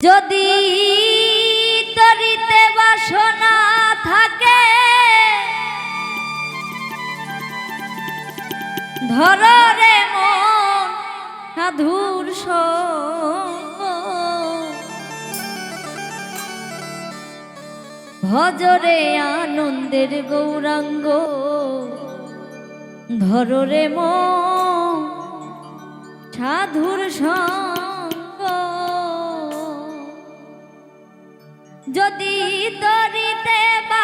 যদি তরিতে বাসনা থাকে, ধর রে মন সাধুর ভজরে আনন্দের গৌরাঙ্গ, ধর রে মন সাধুর সঙ্গ। যদি তরিতে বা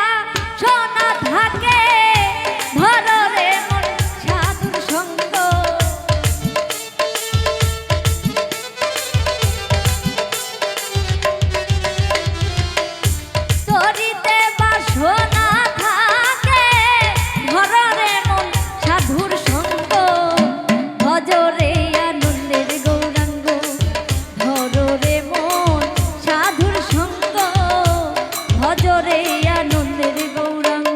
আনন্দের গৌরাঙ্গ।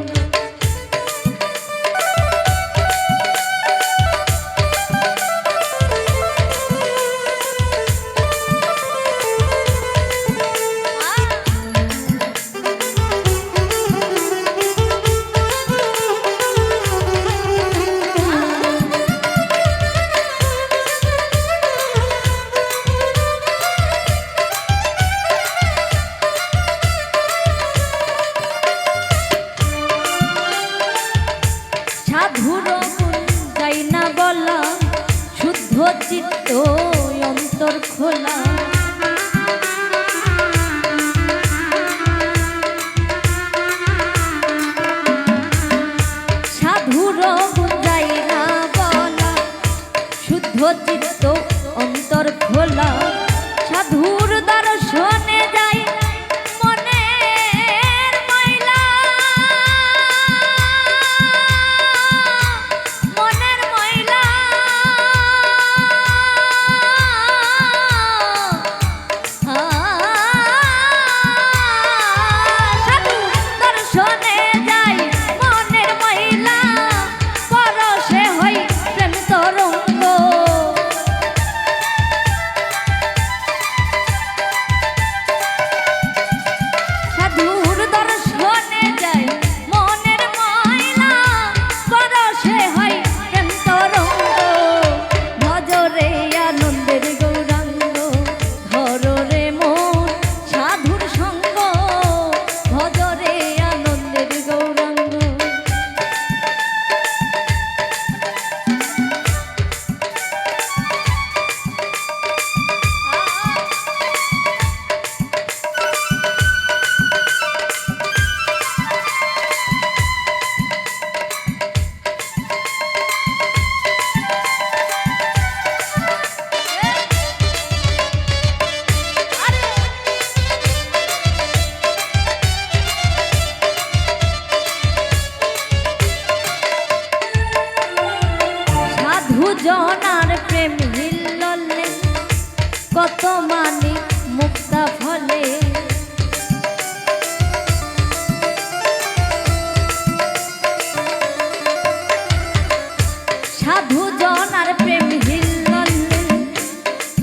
শুদ্ধ চিত্ত অন্তর খোলা।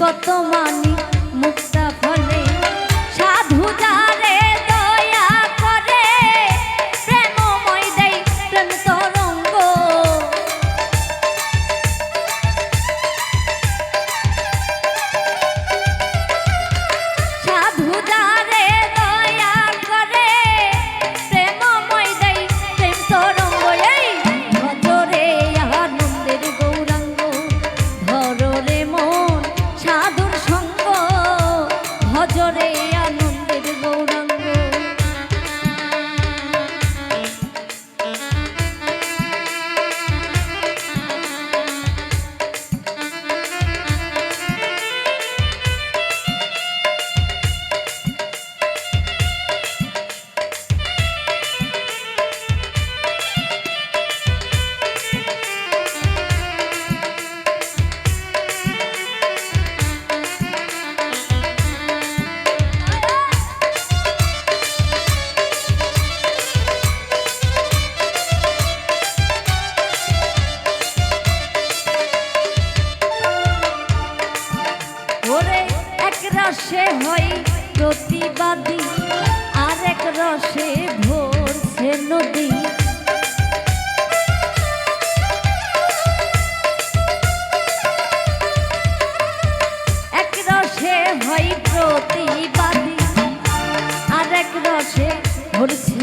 কত মানি মুক্তা ফলে সাধু যা নজরে রসে ভোরছে নদী। এক রসে হয় প্রতিবাদী আর এক রসে ভরছে